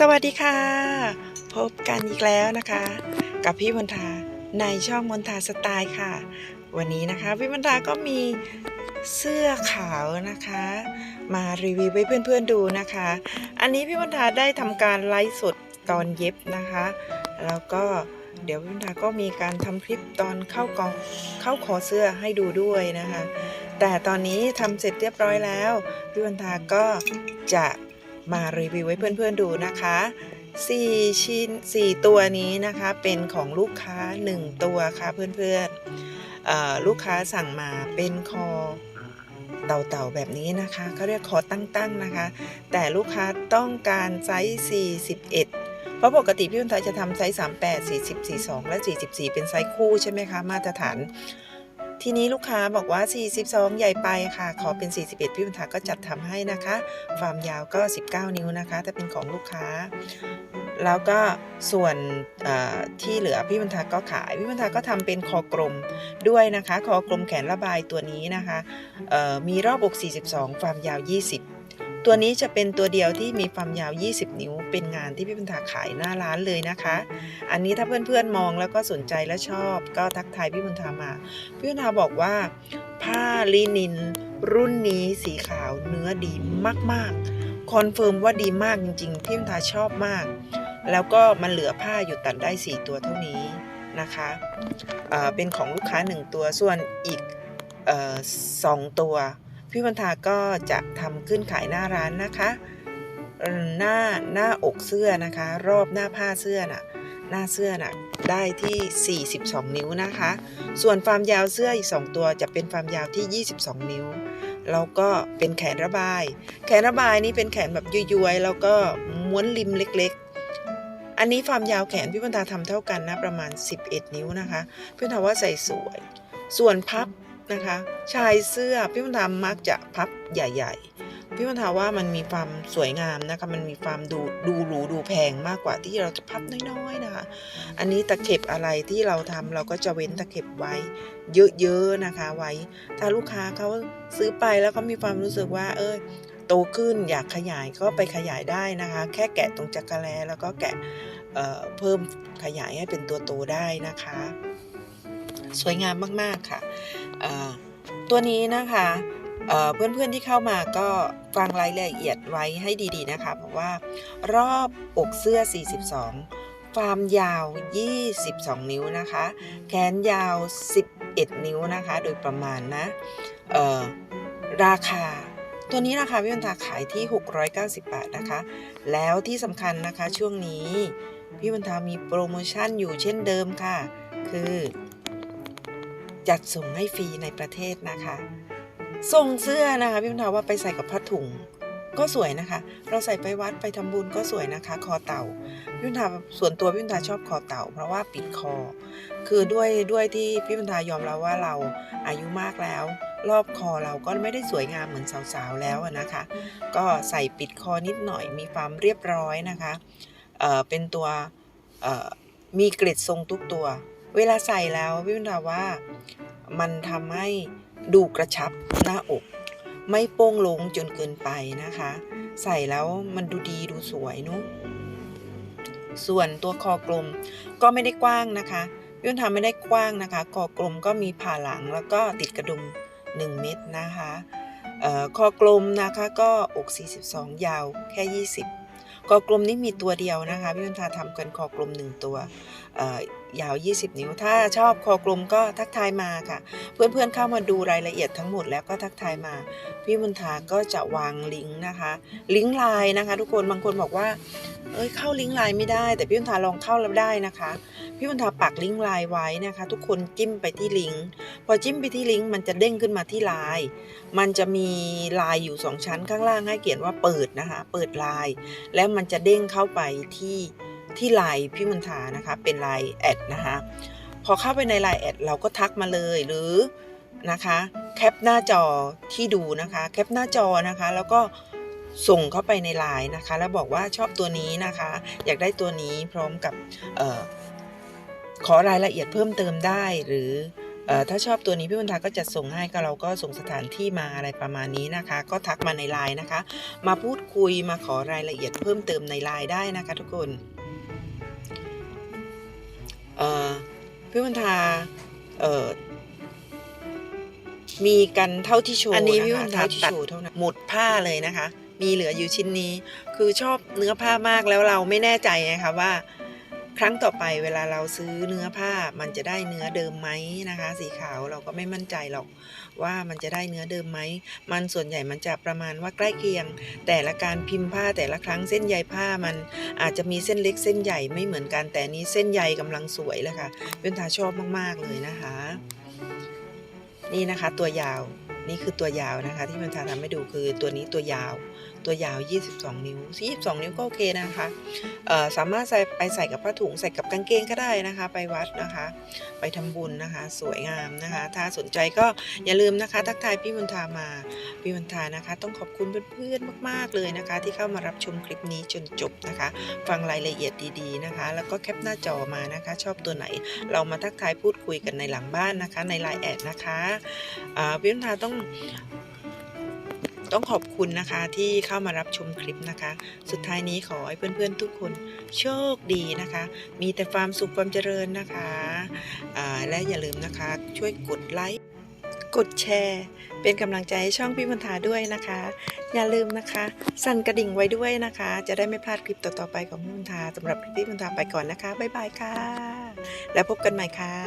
สวัสดีค่ะ พบกันอีกแล้วนะคะ กับพี่มนทาในช่องมนทาสไตล์ค่ะ วันนี้นะคะพี่มนทาก็มีเสื้อขาวนะคะ มารีวิวให้เพื่อนๆดูนะคะ อันนี้พี่มนทาได้ทำการไลฟ์สดตอนเย็บนะคะ แล้วก็เดี๋ยวพี่มนทาก็มีการทำคลิปตอนเข้ากองเข้าคอเสื้อให้ดูด้วยนะคะ แต่ตอนนี้ทำเสร็จเรียบร้อยแล้วพี่วันทาก็จะ มารีวิวให้เพื่อนๆดูนะคะ 4 ชิ้น 4 ตัวนี้นะคะเป็นของลูกค้า 1 ตัวค่ะเพื่อนๆลูกค้าสั่งมาเป็นคอเต่าๆแบบนี้นะคะเขาเรียกคอตั้งๆนะคะ แต่ลูกค้าต้องการไซส์ 41เพราะปกติพี่วันทาจะทำไซส์ 38 40 42 และ 44 เป็นไซส์คู่ใช่ไหมคะ มาตรฐาน ทีนี้ลูกค้าบอกว่า 42 ใหญ่ไปค่ะ ขอเป็น 41 พี่บุญถาก็จัดทำให้นะคะ ความยาวก็ 19 นิ้วนะคะ ถ้าเป็นของลูกค้า แล้วก็ส่วนที่เหลือพี่บุญทาก็ขาย พี่บุญทาก็ทำเป็นคอกลมด้วยนะคะ คอกลมแขนระบายตัวนี้นะคะมีรอบอก 42 ความยาว 20 ตัวนี้จะเป็นตัวเดียวที่มีความยาว 20 นิ้ว เป็นงานที่พี่บุญทาขายหน้าร้านเลยนะคะ อันนี้ถ้าเพื่อนๆมองแล้วก็สนใจและชอบ ก็ทักทายพี่บุญธามา พี่บุญธาบอกว่า ผ้าลินิน รุ่นนี้สีขาวเนื้อดีมากๆ คอนเฟิร์มว่าดีมากจริงๆ พี่บุญธาชอบมาก แล้วก็มันเหลือผ้าอยู่ตัดได้ 4 ตัวเท่านี้นะคะเอ่อเป็นของลูกค้า 1 ตัว ส่วนอีกออสองตัว พี่บุญธาก็จะทำขึ้นขายหน้าร้านนะคะ หน้าหน้าอกเสื้อนะคะ รอบหน้าผ้าเสื้อน่ะหน้าเสื้อน่ะได้ที่ 42 นิ้วนะคะ ส่วนความยาวเสื้ออีก 2 ตัวจะเป็นความยาวที่ 22 นิ้ว แล้วก็เป็นแขนระบาย แขนระบายนี่เป็นแขนแบบย้วยๆ แล้วก็ม้วนริมเล็กๆ อันนี้ความยาวแขนพี่พันธาทำเท่ากันนะประมาณ 11 นิ้วนะคะพี่พันธาว่าใส่สวย ส่วนพับ นะคะ ชายเสื้อพี่พันธามักจะพับใหญ่ ๆ พี่พันธาว่ามันมีความสวยงามนะคะ มันมีความดูดูหรูดูแพงมากกว่าที่เราจะพับน้อยๆนะคะ อันนี้ตะเข็บอะไรที่เราทำเราก็จะเว้นตะเข็บไว้ เยอะๆนะคะไว้ ถ้าลูกค้าเขาซื้อไปแล้วเขามีความรู้สึกว่า เออโตขึ้นอยากขยายก็ไปขยายได้นะคะ แค่แกะตรงจักรแลแล้วก็แกะเเพิ่มขยายให้เป็นตัวโตได้นะคะ สวยงามมาก ๆ ค่ะ ตัวนี้นะคะเพื่อนๆที่เข้ามาก็ฟังรายละเอียดไว้ให้ดีๆนะคะ เพราะว่ารอบอกเสื้อ 42 ความยาว 22 นิ้วนะคะ แขนยาว 11 นิ้วนะคะ โดยประมาณนะราคา ตัวนี้ราคาพี่บรรทาขายที่ 690 บาทนะคะ แล้วที่สำคัญนะคะช่วงนี้ พี่บรรทามีโปรโมชั่นอยู่เช่นเดิมค่ะ คือ จัดส่งให้ฟรีในประเทศนะคะส่งเสื้อนะคะพี่บรรทาว่าไปใส่กับผ้าถุงก็สวยนะคะ เราใส่ไปวัดไปทำบุญก็สวยนะคะ คอเต่าพี่บรรทาส่วนตัวพี่บรรทาชอบคอเต่า เพราะว่าปิดคอ คือด้วยด้วยที่พี่บรรทายอมรับวว่าเราอายุมากแล้ว รอบคอเราก็ไม่ได้สวยงามเหมือนสาวๆแล้วนะคะ ก็ใส่ปิดคอนิดหน่อยมีความเรียบร้อยนะคะเเป็นตัวมีเกล็ดทรงทุกตัว เวลาใส่แล้วพี่บรรดาว่ามันทำให้ดูกระชับหน้าอก ไม่โป้งลงจนเกินไปนะคะ ใส่แล้วมันดูดีดูสวยนุส่วนตัวคอกลมก็ไม่ได้กว้างนะคะพี่บรรดาไม่ได้กว้างนะคะ คอกลมก็มีผ่าหลังแล้วก็ติดกระดุม 1 เม็ดนะคะออคอกลมนะคะก็อก 42 ยาวแค่ 20 คอกลมนี่มีตัวเดียวนะคะพี่บรรทาทำกันคอกลม1ตัวเอ่อยาว 20 นิ้ว ถ้าชอบคอกลมก็ทักทายมาค่ะ เพื่อนๆเข้ามาดูรายละเอียดทั้งหมดแล้วก็ทักทายมา พี่บุญทาก็จะวางลิงก์นะคะ ลิงก์ไลน์นะคะ ทุกคนบางคนบอกว่า เอ้ยเข้าลิงก์ไลน์ไม่ได้ แต่พี่บุญทาลองเข้าแล้วได้นะคะ พี่บุญทาปักลิงก์ไลน์ไว้นะคะ ทุกคนจิ้มไปที่ลิงก์ พอจิ้มไปที่ลิงก์มันจะเด้งขึ้นมาที่ไลน์มันจะมีไลน์อยู่สองชั้นข้างล่างให้เขียนว่าเปิดนะคะ เปิดไลน์แล้วมันจะเด้งเข้าไปที่ที่ไลน์พี่มุนทานะคะ เป็นไลน์แอดนะคะ พอเข้าไปในไลน์แอดเราก็ทักมาเลยหรือนะคะ แคปหน้าจอที่ดูนะคะ แคปหน้าจอนะคะ แล้วก็ส่งเข้าไปในไลน์นะคะ แล้วบอกว่าชอบตัวนี้นะคะ อยากได้ตัวนี้พร้อมกับออขอรายละเอียดเพิ่มเติมได้หรือ ถ้าชอบตัวนี้พี่วันทาก็จะส่งให้ก็เราก็ส่งสถานที่มาอะไรประมาณนี้นะคะ ก็ทักมาในไลน์นะคะ มาพูดคุยมาขอรายละเอียดเพิ่มเติมในไลน์ได้นะคะ ทุกคนเอ่อพี่วันทาเอ่อมีกันเท่าที่โชว์อันนี้ะคะพี่วันทาเท่ที่โชว์เท่านั้นหมดผ้าเลยนะคะ มีเหลืออยู่ชิ้นนี้ คือชอบเนื้อผ้ามากแล้วเราไม่แน่ใจนะคะว่า ครั้งต่อไปเวลาเราซื้อเนื้อผ้ามันจะได้เนื้อเดิมไหมนะคะ สีขาวเราก็ไม่มั่นใจหรอกว่ามันจะได้เนื้อเดิมไหม มันส่วนใหญ่มันจะประมาณว่าใกล้เคียง แต่ละการพิมพ์ผ้าแต่ละครั้งเส้นใยผ้ามันอาจจะมีเส้นเล็กเส้นใหญ่ไม่เหมือนกันแต่นี้เส้นใยกำลังสวยเลยค่ะเป็นทาชอบมากๆเลยนะคะ นี่นะคะตัวยาวนี่คือตัวยาวนะคะ ที่มันทาทำให้ดูคือตัวนี้ตัวยาว ตัวยาว 22 นิ้ว 22 นิ้วก็โอเคนะคะเอ่อสามารถใส่ไปใส่กับผ้าถุงใส่กับกางเกงก็ได้นะคะ ไปวัดนะคะ ไปทำบุญนะคะ สวยงามนะคะ ถ้าสนใจก็อย่าลืมนะคะทักทายพี่มนทามาพี่มนทานะคะ ต้องขอบคุณเพื่อนๆมาก ๆเลยนะคะ ที่เข้ามารับชมคลิปนี้จนจบนะคะ ฟังรายละเอียดดีๆนะคะ แล้วก็แคปหน้าจอมานะคะ ชอบตัวไหน เรามาทักทายพูดคุยกันในหลังบ้านนะคะ ในไลน์แอดนะคะพี่มนทาต้อง ต้องขอบคุณนะคะที่เข้ามารับชมคลิปนะคะ สุดท้ายนี้ขอให้เพื่อนๆทุกคนโชคดีนะคะ มีแต่ความสุขความเจริญนะคะและอย่าลืมนะคะ ช่วยกดไลค์กดแชร์ เป็นกำลังใจให้ช่องพี่มนทาด้วยนะคะ อย่าลืมนะคะ สั่นกระดิ่งไว้ด้วยนะคะ จะได้ไม่พลาดคลิปต่อๆไปของพี่มนทาสำหรับคลิปพี่มนทาไปก่อนนะคะบ๊ายบายค่ะ แล้วพบกันใหม่ค่ะ